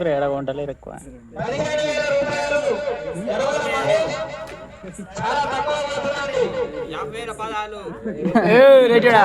Bro ఎడ కొంటలేరు ఎక్కువ. రేటడా?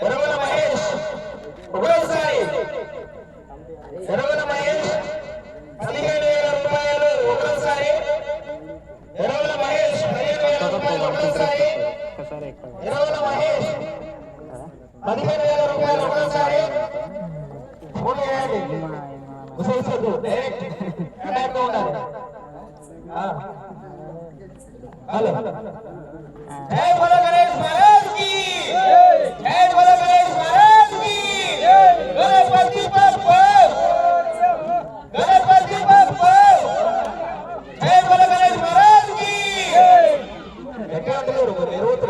ఎరవల మహేష్ ఒకసారి ఎరవల మహేష్ పదిహేడు వేల రూపాయలు ఒకసారి ఎరవల మహేష్ పదిహేడు వేల రూపాయలు ఒకసారి ఎరవల మహేష్ పదిహేడు వేల రూపాయలు ఒకసారి హలో.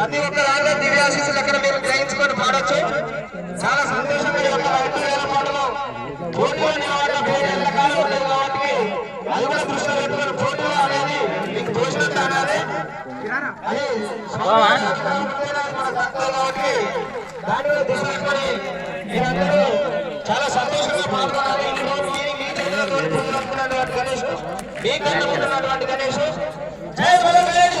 ప్రతి ఒక్క దానిలో దివ్యాశీస్సులు ఎక్కడ మీరు గ్రహించుకొని పాడచ్చు? చాలా సంతోషంగా ఈ యొక్క ఐదు వేల పాటలు పోటీలో నిలబడిన పేరు ఎంతకాలం ఉండేది కాబట్టి అది కూడా దృష్టిలో పెట్టుకుని పోటీలో అనేది మీకు తోచినట్టు అనేది అది కాబట్టి దాని మీద పెట్టుకొని మీరందరూ చాలా సంతోషంగా పాల్గొనాలి. మీకన్నా ముందున్నటువంటి గణేష్ జై బలం గణేష్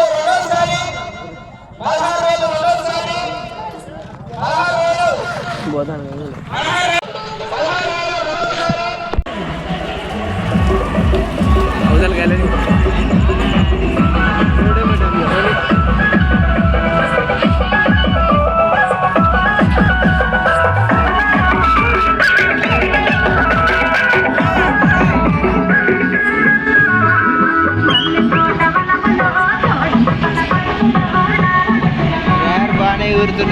గడ్డకి పోతాను. అవతల కాలేదు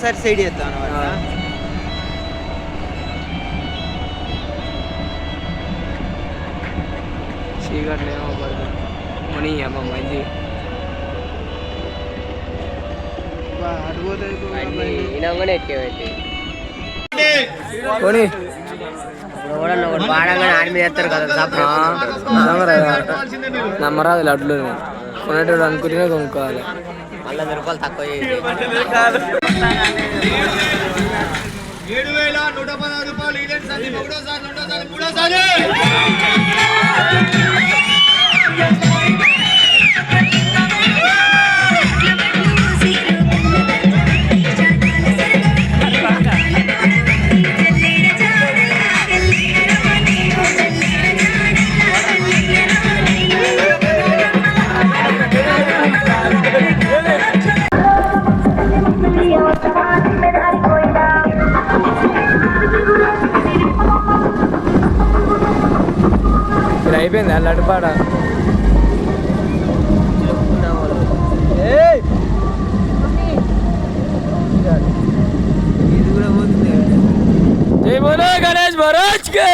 సరే సైడ్ చేస్తాను చీకట్లు ఏమో పడుతుంది మనీ అమ్మ మంది ఇనంగానే ఎక్కేవండి పోనీ ఎవడన్నా ఒకటి పాడంగానే ఆడి మీద ఎత్తారు కదా నమ్మరాదు లడ్లు కొనేటోడు అనుకుంటే కొనుక్కోవాలి మళ్ళీ రూపాయలు తక్కువ ఏడు వేల నూట పదహారు రూపాయలు ఈలెట్ సంధి ఒకటోసారి రెండోసారి మూడోసారి. అయిపోయింది లడ్డుపాడ జై బోలో గణేష్ మహారాజ్కి